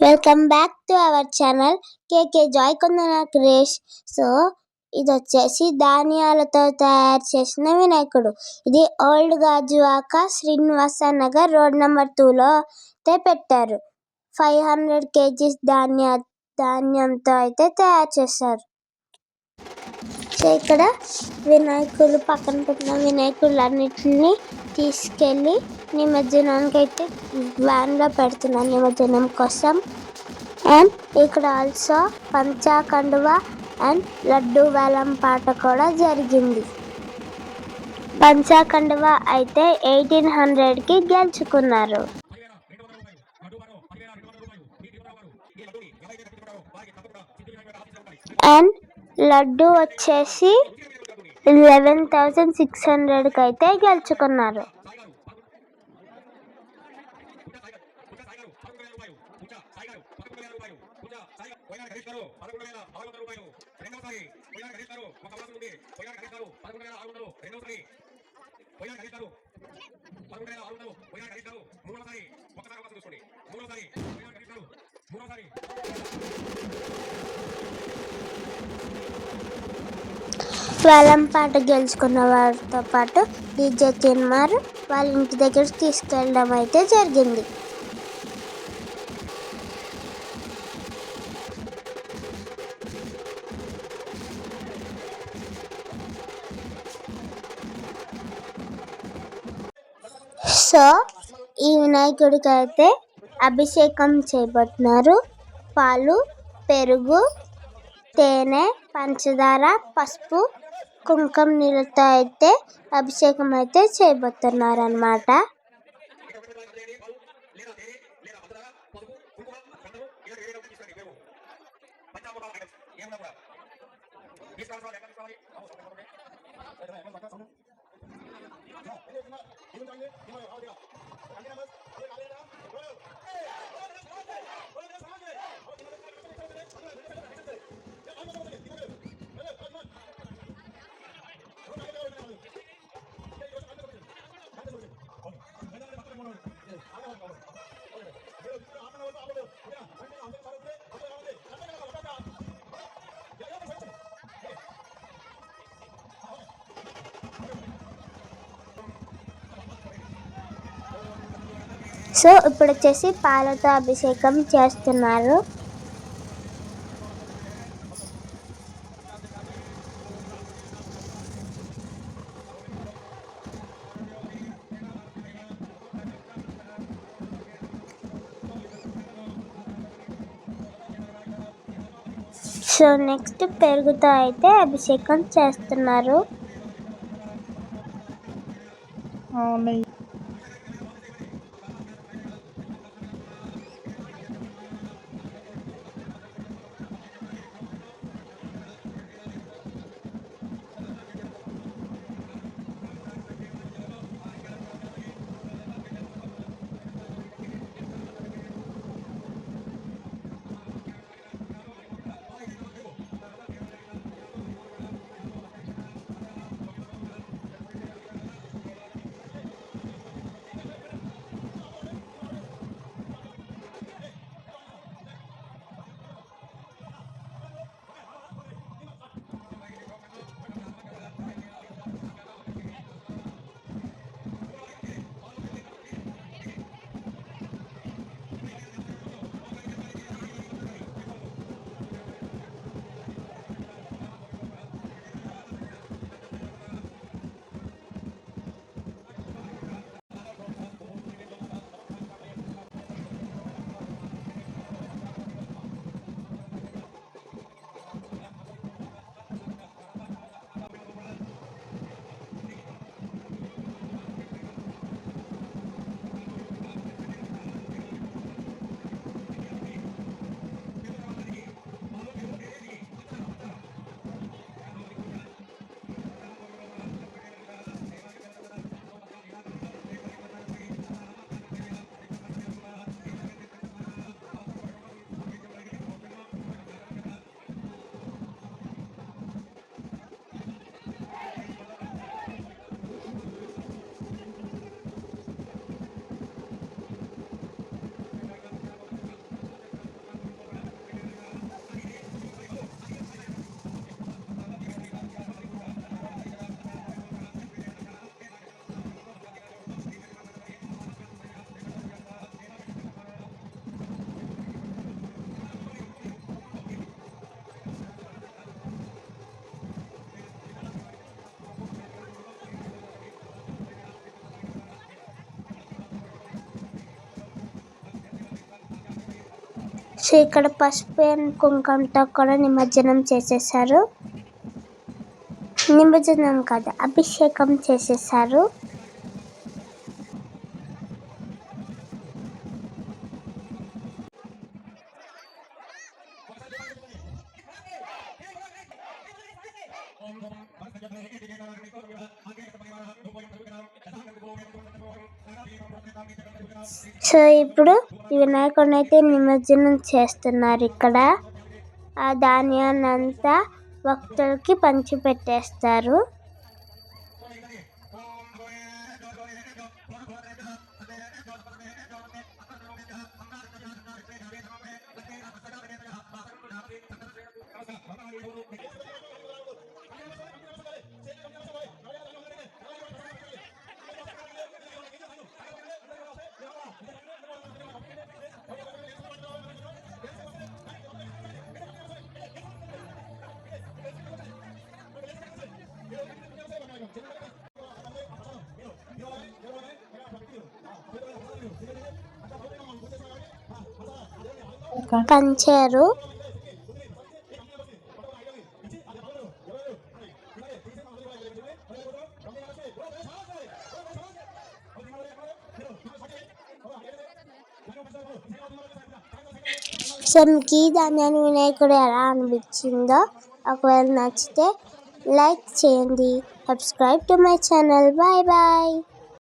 Welcome back to our channel KK Joy కొందన క్రేష్ so ఇది వచ్చేసి ధాన్యాలతో తయారు చేసిన వినాయకుడు. ఇది old Gajuwaka Srinivasa Nagar road number టూలో అయితే పెట్టారు. ఫైవ్ హండ్రెడ్ కేజీస్ ధాన్య ధాన్యంతో అయితే తయారు చేశారు. సో ఇక్కడ వినాయకుడు పక్కన పెట్టిన వినాయకుడు అన్నిటిని తీసుకెళ్ళి నిమజ్జనానికి అయితే వ్యాన్లో పెడుతున్నాను నిమజ్జనం కోసం. అండ్ ఇక్కడ ఆల్సో పంచాకండువ అండ్ లడ్డు వేలం పాట కూడా జరిగింది. పంచాకండువ అయితే ఎయిటీన్ హండ్రెడ్కి గెలుచుకున్నారు. అండ్ లడ్డు వచ్చేసి లెవెన్ థౌజండ్ సిక్స్ హండ్రెడ్కి అయితే గెలుచుకున్నారు. వేలం పాట గెలుచుకున్న వారితో పాటు డీజే తిన్మార్ వాళ్ళ ఇంటి దగ్గర తీసుకెళ్ళడం అయితే జరిగింది. సో ఈ వినాయకుడికి అయితే అభిషేకం చేయబోతున్నారు. పాలు పెరుగు తేనె పంచదార పసుపు కుంకుమ నీళ్ళతో అయితే అభిషేకం అయితే చేయబోతున్నారు అన్నమాట సో ఇప్పుడు వచ్చేసి పాలతో అభిషేకం చేస్తున్నారు. సో నెక్స్ట్ పెరుగుతో అయితే అభిషేకం చేస్తున్నారు. సో ఇక్కడ పసుపు అండ్ కుంకుమతో కూడా నిమజ్జనం చేసేసారు. నిమజ్జనం కాదు అభిషేకం చేసేసారు. సో ఇప్పుడు ఈ వినాయకుడిని అయితే నిమజ్జనం చేస్తున్నారు ఇక్కడ. ఆ ధాన్యాన్ని అంతా భక్తులకి పంచిపెట్టేస్తారు. పంచారు సో మీకు ధాన్యాన్ని వినాయకుడు ఎలా అనిపించిందో ఒకవేళ నచ్చితే లైక్ చేయండి. Subscribe to my channel. Bye bye.